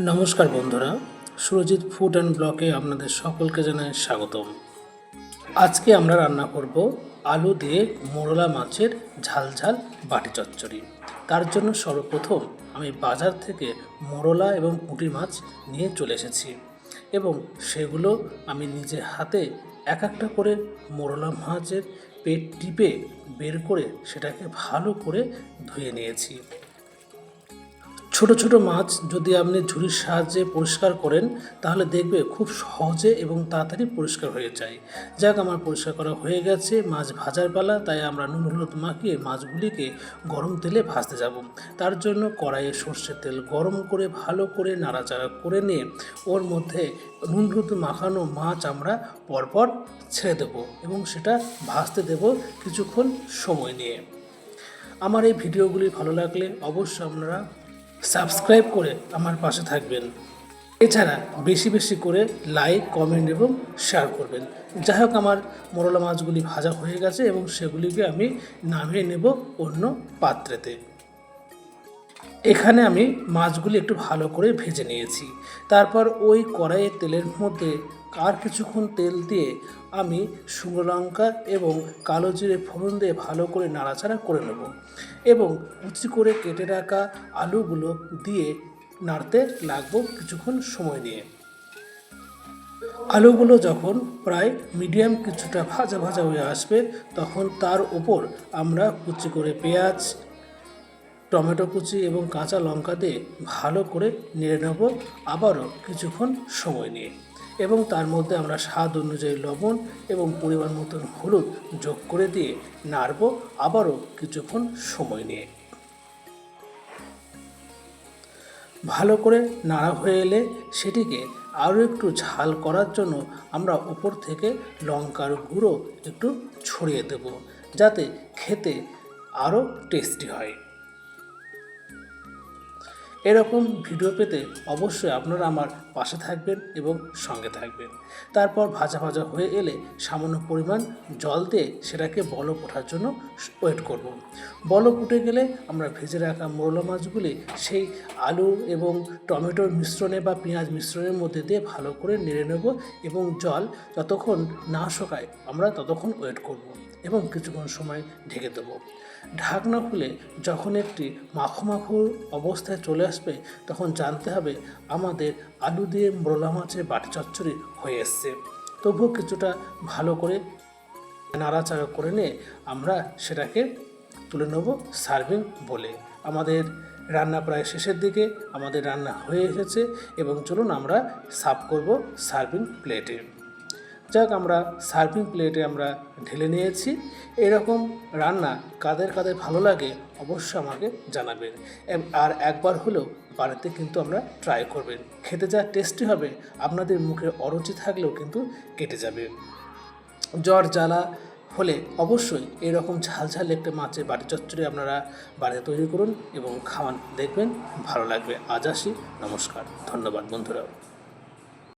নমস্কার বন্ধুরা, Surajit food and ব্লকে আপনাদের সকলকে জানাই স্বাগতম। আজকে আমরা রান্না করব আলু দিয়ে মোরলা মাছের ঝাল ঝাল বাটি চচ্চড়ি। তার জন্য সর্বপ্রথম আমি বাজার থেকে মোরলা এবং পুঁটি মাছ নিয়ে চলে এসেছি এবং সেগুলো আমি নিজে হাতে এক একটা করে মোরলা মাছের পেট টিপে বের করে সেটাকে ভালো করে ধুয়ে নিয়েছি। ছোট ছোট মাছ যদি আপনি ঝুড়ির সাহায্যে পরিষ্কার করেন, তাহলে দেখবে খুব সহজে এবং তাড়াতাড়ি পরিষ্কার হয়ে যায়। যাক, আমার পরিষ্কার করা হয়ে গেছে, মাছ ভাজার বেলা তাই আমরা নুন, হলুদ মাখিয়ে মাছগুলিকে গরম তেলে ভাজতে যাব। তার জন্য কড়াইয়ে সর্ষের তেল গরম করে ভালো করে নাড়াচাড়া করে নিয়ে, ওর মধ্যে নুন, হলুদ মাখানো মাছ আমরা পরপর ছেড়ে দেবো এবং সেটা ভাজতে দেব কিছুক্ষণ সময় নিয়ে। আমার এই ভিডিওগুলি ভালো লাগলে অবশ্যই আপনারা সাবস্ক্রাইব করে আমার পাশে থাকবেন। এছাড়া বেশি বেশি করে লাইক, কমেন্ট এবং শেয়ার করবেন। যাই হোক, আমার মোরলা মাছগুলি ভাজা হয়ে গেছে এবং সেগুলিকে আমি নামিয়ে নেব অন্য পাত্রেতে। এখানে আমি মাছগুলি একটু ভালো করে ভেজে নিয়েছি। তারপর ওই কড়াইয়ের তেলের মধ্যে আর কিছুক্ষণ তেল দিয়ে আমি শুকনো লঙ্কা এবং কালো জিরে ফোড়ন দিয়ে ভালো করে নাড়াচাড়া করে নেব এবং কুচি করে কেটে রাখা আলুগুলো দিয়ে নাড়তে লাগবো কিছুক্ষণ সময় নিয়ে। আলুগুলো যখন প্রায় মিডিয়াম কিছুটা ভাজা ভাজা হয়ে আসবে, তখন তার উপর আমরা কুচি করে পেঁয়াজ, টমেটো কুচি এবং কাঁচা লঙ্কা দিয়ে ভালো করে নেড়ে নেব আবারও কিছুক্ষণ সময় নিয়ে। এবং তার মধ্যে আমরা স্বাদ অনুযায়ী লবণ এবং পরিমাণ মতন হলুদ যোগ করে দিয়ে নাড়ব আবারও কিছুক্ষণ সময় নিয়ে। ভালো করে নাড়া হয়ে এলে সেটিকে আরও একটু ঝাল করার জন্য আমরা উপর থেকে লঙ্কার গুঁড়ো একটু ছড়িয়ে দেব, যাতে খেতে আরও টেস্টি হয়। এরকম ভিডিও পেতে অবশ্যই আপনারা আমার পাশে থাকবেন এবং সঙ্গে থাকবেন তারপর ভাজা ভাজা হয়ে এলে সামান্য পরিমাণ জল দিয়ে সেটাকে বলক ওঠার জন্য ওয়েট করব। বলক উঠে গেলে আমরা ভেজে রাখা মোরলা মাছগুলি সেই আলু এবং টমেটোর মিশ্রণে বা পেঁয়াজ মিশ্রণের মধ্যে দিয়ে ভালো করে নেড়ে নেব এবং জল যতক্ষণ না শোকায় আমরা ততক্ষণ ওয়েট করব। এবং কিছুক্ষণ সময় ঢেকে দেবো। ঢাকনা খুলে যখন একটি মাখো মাখো অবস্থায় চলে আসবে, তখন জানতে হবে আমাদের আলু দিয়ে মোরলা মাছের বাটি চচ্চড়ি হয়ে এসছে। তবুও কিছুটা ভালো করে নাড়াচাড়া করে নিয়ে আমরা সেটাকে তুলে নেব সার্ভিং বলে। আমাদের রান্না প্রায় শেষের দিকে, আমাদের রান্না হয়ে এসেছে এবং চলুন আমরা সার্ভ করব সার্ভিং প্লেটে। যাক, আমরা সার্ভিং প্লেটে আমরা ঢেলে নিয়েছি। এরকম রান্না কাদের কাদের ভালো লাগে অবশ্যই আমাকে জানাবেন। আর একবার হলেও বাড়িতে কিন্তু আমরা ট্রাই করবেন। খেতে যা টেস্টি হবে, আপনাদের মুখে অরুচি থাকলেও কিন্তু কেটে যাবে। জ্বর, জ্বালা হলে অবশ্যই এরকম ঝাল ঝাল একটা মাছের বাটি চচ্চড়ি আপনারা বাড়িতে তৈরি করুন এবং খাওয়ান। দেখবেন ভালো লাগবে। আজ আসি। নমস্কার। ধন্যবাদ বন্ধুরা